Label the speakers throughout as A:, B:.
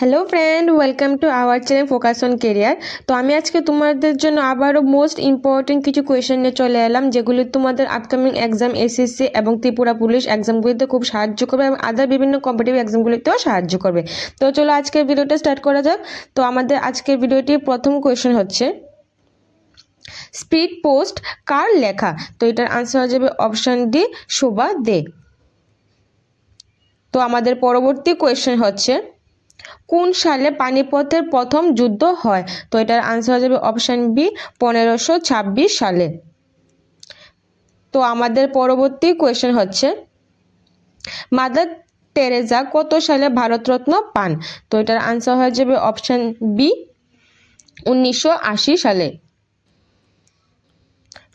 A: Hello friend welcome to our channel focus on career তো আমি আজকে তোমাদের জন্য আবারও মোস্ট ইম্পর্টেন্ট কিছু কোয়েশ্চেন নিয়ে চলে এলাম, যেগুলি তোমাদের আপকামিং এক্সাম এসএসসি এবং ত্রিপুরা পুলিশ এক্সামগুলিতে খুব সাহায্য করবে এবং আদার বিভিন্ন কম্পিটিভ এক্সামগুলিতেও সাহায্য করবে। তো চলো আজকের ভিডিওটা স্টার্ট করা যাক। তো আমাদের আজকের ভিডিওটির প্রথম কোয়েশ্চেন হচ্ছে স্পিড পোস্ট কার লেখা? তো এটার আনসার হয়ে যাবে অপশান ডি শোভা দে। তো আমাদের পরবর্তী কোয়েশ্চেন হচ্ছে কোন সালে পানিপথের প্রথম যুদ্ধ হয়? তো এটার আনসার হয়ে যাবে অপশান বি পনেরোশো ছাব্বিশ সালে। তো আমাদের পরবর্তী কোয়েশ্চেন হচ্ছে, মাদার টেরেজা কত সালে ভারতরত্ন পান? তো এটার আনসার হয়ে যাবে অপশান বি উনিশশো আশি সালে।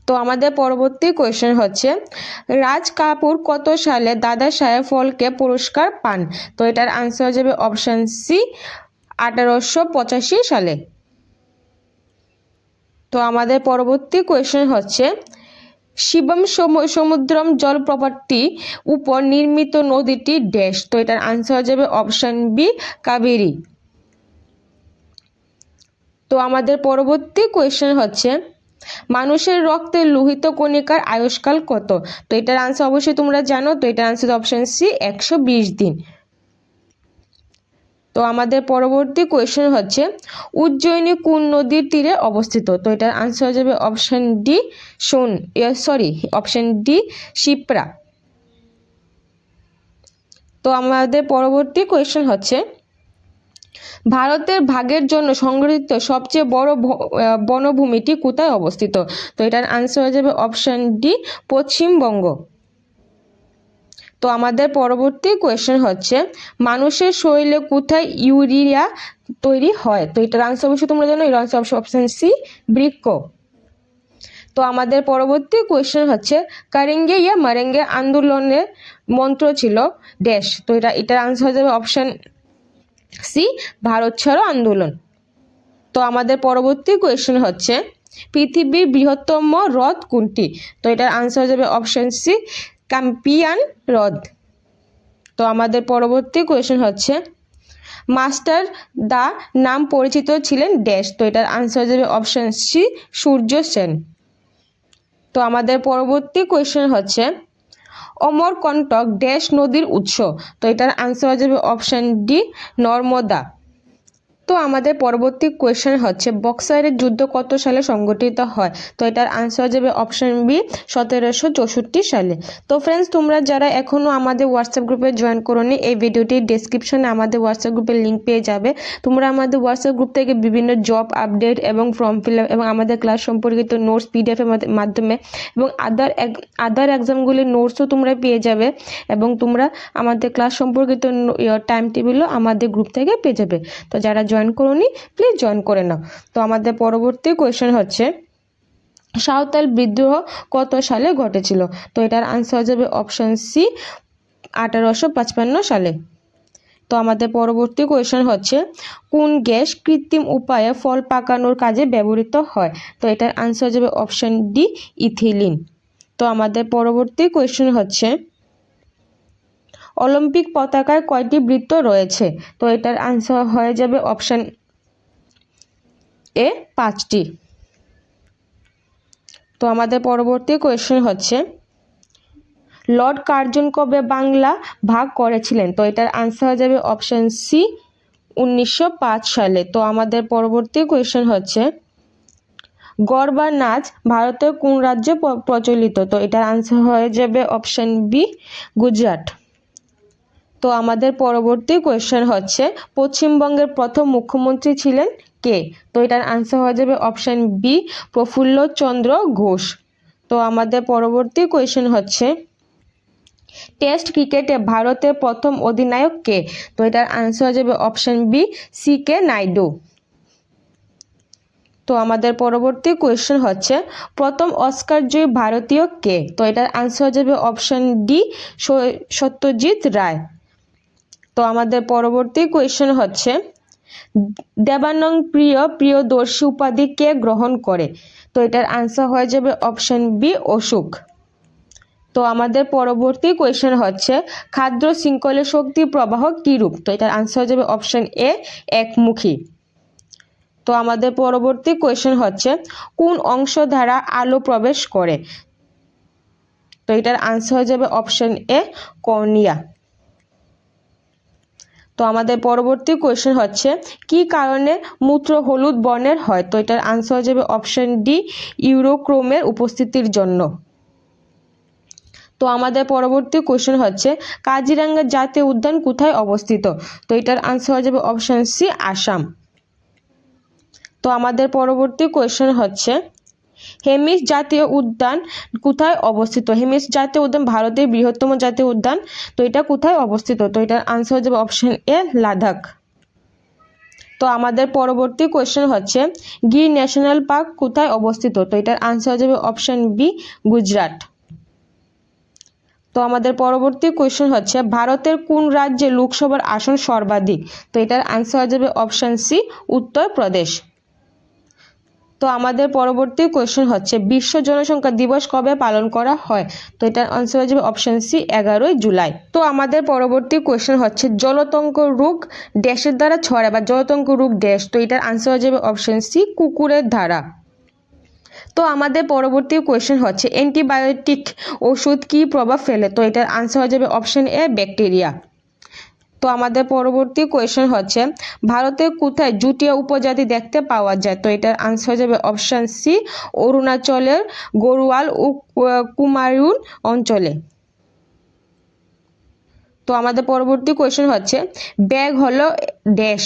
A: তো আমাদের পরবর্তী কোয়েশ্চেন হচ্ছে, রাজ কাপুর কত সালে দাদা সাহেব ফলকে পুরস্কার পান? তো এটার আনসার হয়ে যাবে অপশন সি আঠারোশো পঁচাশি সালে। তো আমাদের পরবর্তী কোয়েশ্চেন হচ্ছে, শিবম সমুদ্রম জলপ্রপাতটি উপর নির্মিত নদীটি ড্যাশ। তো এটার আনসার হয়ে যাবে অপশন বি কাবেরী। তো আমাদের পরবর্তী কোয়েশ্চেন হচ্ছে মানুষের রক্তে লোহিত কণিকার আয়ুষ্কাল কত? তো এটার আনসার অবশ্যই তোমরা জানো। তো এটার আনসার অপশন সি একশো বিশ দিন। তো আমাদের পরবর্তী কোয়েশ্চেন হচ্ছে, উজ্জয়িনী কোন নদীর তীরে অবস্থিত? তো এটার আনসার হয়ে যাবে অপশন ডি সোন সরি অপশন ডি শিপ্রা। তো আমাদের পরবর্তী কোয়েশ্চেন হচ্ছে ভারতের ভাগের জন্য সংগঠিত সবচেয়ে বড় বনভূমিটি কোথায় অবস্থিত? তো এটার আনসার হয়ে যাবে অপশন ডি পশ্চিমবঙ্গ। তো আমাদের পরবর্তী কোয়েশ্চেন হচ্ছে, মানুষের শরীরে কোথায় ইউরিয়া তৈরি হয়? তো এটার আনসার অবশ্যই তোমরা জানো, এর আনসার অপশন সি বৃক্ষ তো আমাদের পরবর্তী কোয়েশ্চেন হচ্ছে, কারেঙ্গে ইয়া মারেঙ্গে আন্দোলনের মন্ত্র ছিল ড্যাশ তো এটা, এটার আনসার হয়ে যাবে অপশন সি, ভারত ছাড়ো আন্দোলন। তো আমাদের পরবর্তী কোয়েশ্চেন হচ্ছে, পৃথিবীর বৃহত্তম হ্রদ কোনটি? তো এটার আনসার যাবে অপশন সি ক্যাম্পিয়ান হ্রদ। তো আমাদের পরবর্তী কোয়েশ্চেন হচ্ছে, মাস্টার দা নাম পরিচিত ছিলেন ড্যাশ তো এটার আনসার যাবে অপশন সি সূর্য সেন। তো আমাদের পরবর্তী কোয়েশ্চেন হচ্ছে অমরকণ্টক ড্যাশ নদীর উৎস। তো এটার আনসার হয়ে যাবে অপশান ডি নর্মদা। তো আমাদের পরবর্তী কোয়েশ্চেন হচ্ছে বক্সারের যুদ্ধ কত সালে সংগঠিত হয়? তো এটার আনসার যাবে অপশন বি সতেরোশো চৌষট্টি সালে। তো ফ্রেন্ডস তোমরা যারা এখনও আমাদের হোয়াটসঅ্যাপ গ্রুপে জয়েন করোনি, এই ভিডিওটির ডেসক্রিপশনে আমাদের হোয়াটসঅ্যাপ গ্রুপের লিঙ্ক পেয়ে যাবে। তোমরা আমাদের হোয়াটসঅ্যাপ গ্রুপ থেকে বিভিন্ন জব আপডেট এবং ফর্ম ফিল এবং আমাদের ক্লাস সম্পর্কিত নোটস পিডিএফের মাধ্যমে এবং আদার আদার এক্সামগুলির নোটসও তোমরা পেয়ে যাবে এবং তোমরা আমাদের ক্লাস সম্পর্কিত টাইম টেবিলও আমাদের গ্রুপ থেকে পেয়ে যাবে। তো যারা জয়েন করোনি প্লিজ জয়েন করে নাও। তো আমাদের পরবর্তী কোয়েশ্চেন হচ্ছে, সাঁওতাল বিদ্রোহ কত সালে ঘটেছিল? তো এটার আনসার হয়ে যাবে অপশন সি আঠারোশো পাঁচপান্ন সালে। তো আমাদের পরবর্তী কোয়েশ্চেন হচ্ছে, কোন গ্যাস কৃত্রিম উপায়ে ফল পাকানোর কাজে ব্যবহৃত হয়? তো এটার আনসার হয়ে যাবে অপশন ডি ইথিলিন। তো আমাদের পরবর্তী কোয়েশ্চেন হচ্ছে অলিম্পিক পতাকায় কয়টি বৃত্ত রয়েছে? তো এটার আনসার হয়ে যাবে অপশন এ পাঁচটি। তো আমাদের পরবর্তী কোয়েশ্চেন হচ্ছে, লর্ড কার্জন কবে বাংলা ভাগ করেছিলেন? তো এটার আনসার হয়ে যাবে অপশন সি উনিশশো পাঁচ সালে। তো আমাদের পরবর্তী কোয়েশ্চেন হচ্ছে গরবা নাচ ভারতের কোন রাজ্যে প্রচলিত? তো এটার আনসার হয়ে যাবে অপশন বি গুজরাট। তো আমাদের পরবর্তী কোয়েশ্চেন হচ্ছে, পশ্চিমবঙ্গের প্রথম মুখ্যমন্ত্রী ছিলেন কে? তো এটার আনসার হয়ে যাবে অপশন বি প্রফুল্ল চন্দ্র ঘোষ। তো আমাদের পরবর্তী কোয়েশ্চেন হচ্ছে টেস্ট ক্রিকেটে ভারতের প্রথম অধিনায়ক কে? তো এটার আনসার হয়ে যাবে option B C K Naidu. তো আমাদের পরবর্তী কোয়েশ্চেন হচ্ছে, প্রথম অস্কার জয়ী ভারতীয় কে? তো এটার আনসার হয়ে যাবে অপশন ডি সত্যজিৎ রায়। তো আমাদের পরবর্তী কোয়েশ্চেন হচ্ছে, দেবানং প্রিয় প্রিয়দর্শী উপাধি কে গ্রহণ করে? তো এটার আনসার হয়ে যাবে অপশন বি অশোক। তো আমাদের পরবর্তী কোয়েশ্চেন হচ্ছে খাদ্য শৃঙ্খলে শক্তি প্রবাহ কী রূপ তো এটার আনসার হয়ে যাবে অপশন এ একমুখী। তো আমাদের পরবর্তী কোয়েশ্চেন হচ্ছে, কোন অংশ দ্বারা আলো প্রবেশ করে? তো এটার আনসার হয়ে যাবে অপশন এ কর্নিয়া। তো আমাদের পরবর্তী কোয়েশ্চেন হচ্ছে, কি কারণে মূত্র হলুদ বর্ণের হয়? তো এটার আনসার হয়ে যাবে অপশন ডি ইউরোক্রোমের উপস্থিতির জন্য। তো আমাদের পরবর্তী কোয়েশ্চেন হচ্ছে, কাজিরাঙ্গা জাতীয় উদ্যান কোথায় অবস্থিত? তো এটার আনসার হয়ে যাবে অপশন সি আসাম। তো আমাদের পরবর্তী কোয়েশ্চেন হচ্ছে হেমিস জাতীয় উদ্যান কোথায় অবস্থিত? হেমিস জাতীয় উদ্যান ভারতের বৃহত্তম জাতীয় উদ্যান। তো এটা কোথায় অবস্থিত? তো এটার আনসার হয়ে যাবে অপশন এ লাদাখ। তো আমাদের পরবর্তী কোয়েশ্চেন হচ্ছে, গির ন্যাশনাল পার্ক কোথায় অবস্থিত? তো এটার আনসার হয়ে যাবে অপশন বি গুজরাট। তো আমাদের পরবর্তী কোয়েশ্চেন হচ্ছে, ভারতের কোন রাজ্যে লোকসভার আসন সর্বাধিক? তো এটার আনসার হয়ে যাবে অপশন সি উত্তরপ্রদেশ। তো আমাদের পরবর্তী কোয়েশ্চেন হচ্ছে, বিশ্ব জনসংখ্যা দিবস কবে পালন করা হয়? তো এটার আনসার হয়ে যাবে অপশন সি এগারোই জুলাই। তো আমাদের পরবর্তী কোয়েশ্চেন হচ্ছে, জলতঙ্ক রোগ ড্যাশের দ্বারা ছড়ায় বা জলতঙ্ক রোগ ড্যাশ তো এটার আনসার হয়ে যাবে অপশন সি কুকুরের দ্বারা। তো আমাদের পরবর্তী কোয়েশ্চেন হচ্ছে অ্যান্টিবায়োটিক ওষুধ কী প্রভাব ফেলে? তো এটার আনসার হয়ে যাবে অপশন এ ব্যাকটেরিয়া তো আমাদের পরবর্তী কোয়েশ্চেন হচ্ছে, ভারতে কোথায় জুটিয়া উপজাতি দেখতে পাওয়া যায়? তো এটার আনসার হয়ে যাবে অপশান সি অরুণাচলের গরুয়াল ও কুমায়ুন অঞ্চলে। তো আমাদের পরবর্তী কোয়েশ্চেন হচ্ছে, ব্যাগ হলো ড্যাশ।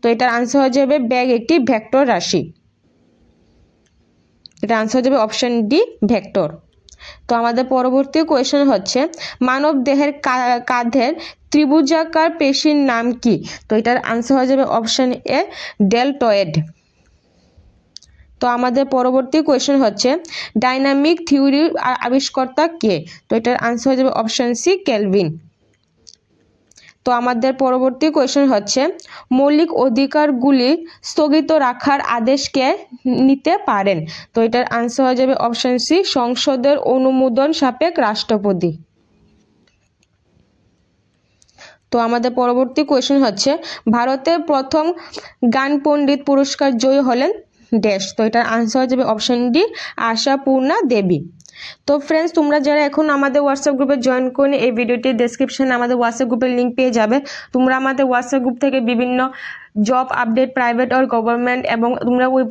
A: তো এটার আনসার হয়ে যাবে, ব্যাগ একটি ভেক্টর রাশি। এটা আনসার হয়ে যাবে অপশন ডি ভেক্টর। তো আমাদের পরবর্তী কোয়েশ্চেন হচ্ছে, মানব দেহের কাঁধের ত্রিভুজাকার পেশির নাম কি? তো এটার আনসার হয়ে যাবে অপশান এ ডেলটয়েড তো আমাদের পরবর্তী কোয়েশ্চেন হচ্ছে ডাইনামিক থিওরির আবিষ্কর্তা কে? তো এটার আনসার হয়ে যাবে অপশন সি কেলভিন তো আমাদের পরবর্তী কোয়েশ্চেন হচ্ছে, মৌলিক অধিকারগুলি স্থগিত রাখার আদেশকে নিতে পারেন। তো এটার আনসার হয়ে যাবে অপশন সি সংসদের অনুমোদন সাপেক্ষ রাষ্ট্রপতি। তো আমাদের পরবর্তী কোয়েশ্চেন হচ্ছে, ভারতের প্রথম গান পণ্ডিত পুরস্কার জয়ী হলেন ড্যাশ তো এটার আনসার হয়ে যাবে অপশন ডি আশাপূর্ণা দেবী। তো ফ্রেন্ডস তোমরা যারা এখন আমাদের হোয়াটসঅ্যাপ গ্রুপে জয়েন করে এই ভিডিওটির ডেসক্রিপশানে আমাদের হোয়াটসঅ্যাপ গ্রুপের লিঙ্ক পেয়ে যাবে। তোমরা আমাদের হোয়াটসঅ্যাপ গ্রুপ থেকে বিভিন্ন জব আপডেট প্রাইভেট আর গভর্নমেন্ট এবং তোমরা ওই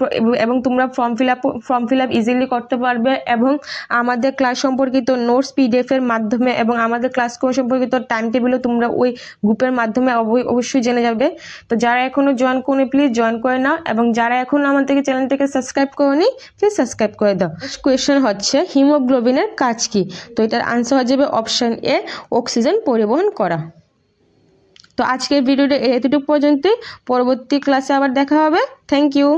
A: এবং তোমরা form fill up form fill up easily করতে পারবে এবং আমাদের ক্লাস সম্পর্কিত নোটস পিডিএফের মাধ্যমে এবং আমাদের ক্লাস সম্পর্কিত টাইম টেবিলও তোমরা ওই গ্রুপের মাধ্যমে অবশ্যই জেনে যাবে। তো যারা এখনও জয়েন করে প্লিজ জয়েন করে নাও এবং যারা এখনও আমাদেরকে চ্যানেলটিকে সাবস্ক্রাইব করেনি প্লিজ সাবস্ক্রাইব করে দাও। কোয়েশ্চেন হচ্ছে হিমোগ্লোবিনের কাজ কি? তো এটার আনসার হয়ে যাবে অপশান এ অক্সিজেন পরিবহন করা। তো আজকের ভিডিওটা এতটুকু পর্যন্তই। পরবর্তী ক্লাসে আবার দেখা হবে। Thank you